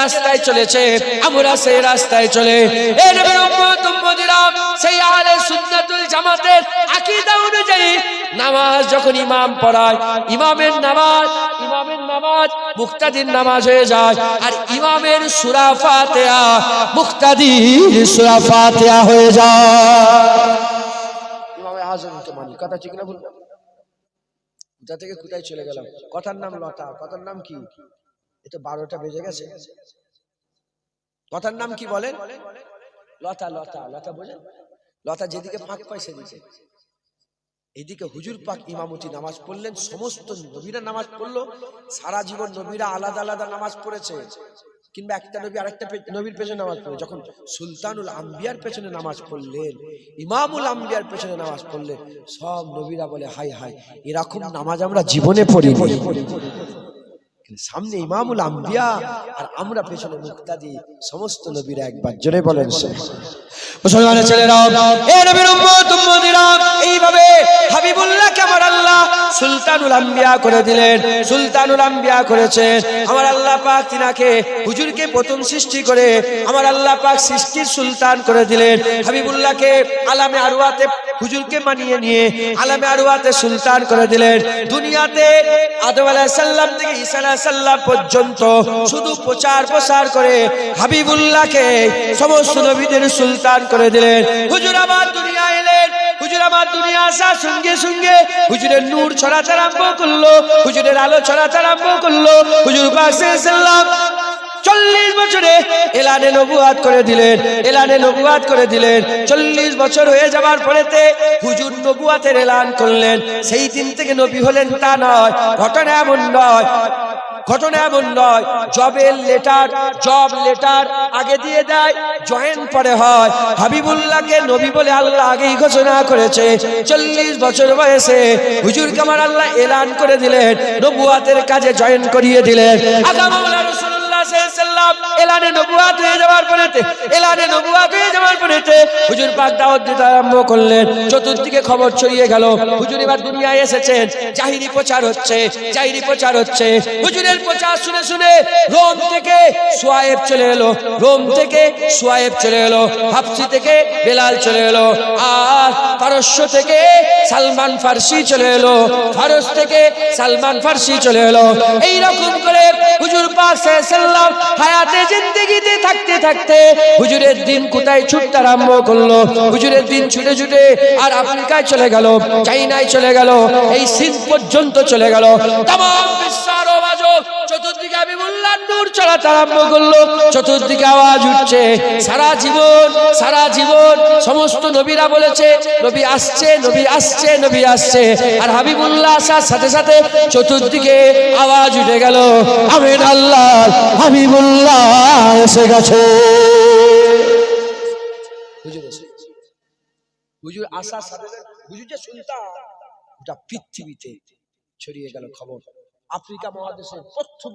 রাস্তায় চলেছে, আমরা সেই রাস্তায় চলে। সেই আহলে সুন্নাতুল জামাতের আকীদা অনুযায়ী নামাজ যখন ইমাম পড়ায়, ইমামের নামাজ ইমামের নামাজ, মুক্তাদির নামাজ হয়ে যায়, আর ইমামের ফাতিহা, মুক্তাদির ফাতিহা হয়ে যায়। ইমামে মানি কথা ঠিক না কোথা থেকে কোথায় চলে গেলাম? কথার নাম লতা, কথার নাম কি? এ তো বারোটা বেজে গেছে। লতার নাম কি বলেন? লতা লতা লতা বোঝেন লতা যেদিকে ফাঁক পায় সেদিকে। এদিকে হুজুর পাক ইমামতি নামাজ পড়লেন, সমস্ত নবীরা নামাজ পড়ল, সারা জীবন নবীরা আলাদা আলাদা নামাজ পড়েছে। কিংবা একটা নবী আরেকটা পে- নবীর পেছনে নামাজ পড়ে। যখন সুলতানুল আম্বিয়ার পেছনে নামাজ পড়লেন, ইমামুল আম্বিয়ার পেছনে নামাজ পড়লেন, সব নবীরা বলে হাই হাই এরকম নামাজ আমরা জীবনে পড়ি সামনে ইমামুল আম্বিয়া আর আমরা পেছনে মুক্তাদি সমস্ত নবীরা একবার জোরে বলেন মুসলমানের ছেলেরা এ নবীর উম্মত উম্মতিরা এইভাবে হাবিবুল্লাহকে আমার আল্লাহ সুলতানুল আম্বিয়া করে দিলেন। সুলতানুল আম্বিয়া করেছেন আমার আল্লাহ পাক তিনাকে, হুজুরকে প্রথম সৃষ্টি করে আমার আল্লাহ পাক সৃষ্টির সুলতান করে দিলেন। হাবিবুল্লাহকে আলামে আরওয়াতে, হুজুরকে মানিয়ে নিয়ে আলামে আরওয়াতে সুলতান করে দিলেন। দুনিয়াতে আদম আলাইহিস সালাম থেকে ঈসা আলাইহিস সালাম পর্যন্ত শুধু প্রচার প্রসার করে হাবিবুল্লাহকে সমস্ত নবীদের সুলতান করে দিলেন। হুজুর আমার দুনিয়া আসার সঙ্গে সঙ্গে হুজুরের নূর ছড়াতে আরম্ভ করল, হুজুরের আলো ছড়াতে আরম্ভ করল, হুজুর পাশে সাল্লাম বছরে এলানে নবুয়াত করে দিলেন, এলানে নবুয়াত করে দিলেন। চল্লিশ বছর হয়ে যাবার পরেতে হুজুর নবুয়াতের এলান করলেন। সেই দিন থেকে নবী হলেন তা নয়, ঘটনা এমন নয়, ঘটনা এমন নয়, জবের লেটার জব লেটার আগে দিয়ে দেয় জয়েন পরে হয়। হাবিবুল্লাহকে নবী বলে আল্লাহ আগেই ঘোষণা করেছে। চল্লিশ বছর বয়সে হুজুর কামার আল্লাহ এলান করে দিলেন, নবুয়াতের কাজে জয়েন করিয়ে দিলেন। আলাইহি সাল্লাম এলানে নবুয়াত হয়ে যাওয়ার পরেতে, এলানে নবুয়াত হয়ে যাওয়ার পরেতে হুজুর পাক দাওয়াত দিতে আরম্ভ করলেন। চতুর্দিকে খবর ছড়িয়ে গেল, হুজুর এবার দুনিয়ায় এসেছেন। জাহিরি প্রচার হচ্ছে, জাহিরি প্রচার হচ্ছে। হুজুরের প্রচার শুনে শুনে রোম থেকে সোয়ায়েব চলে এলো, রোম থেকে সোয়ায়েব চলে এলো হাফসি থেকে বেলাল চলে এলো, আর পারস্য থেকে সালমান ফার্সি চলে এলো, ফারস থেকে সালমান ফার্সি চলে এলো। এই রকম করে হায়াতে জিন্দেগিতে থাকতে থাকতে হুজুরের দিন কোথায় ছুটতে আরম্ভ করল? হুজুরের দিন ছুটে ছুটে আর আফ্রিকায় চলে গেল, চাইনায় চলে গেল, এই সিন পর্যন্ত চলে গেল। তাম নূর চলাতে আরম্ভ করল। চতুর্দিকে আওয়াজ উঠছে, সারা জীবন সারা জীবন। সমস্ত নবীরা বলেছে, নবী আসছে নবী আসছে নবী আসছে। আর হাবিবুল্লাহ আসার সাথে সাথে চতুর্দিকে আওয়াজ উঠে গেল, আমিন আল্লাহ, হাবিবুল্লাহ এসে গেছে। হুজুর আসার সাথে হুজুর যে শুনতাম ওটা পৃথিবীতে ছড়িয়ে গেল খবর। আফ্রিকা মহাদেশের প্রথম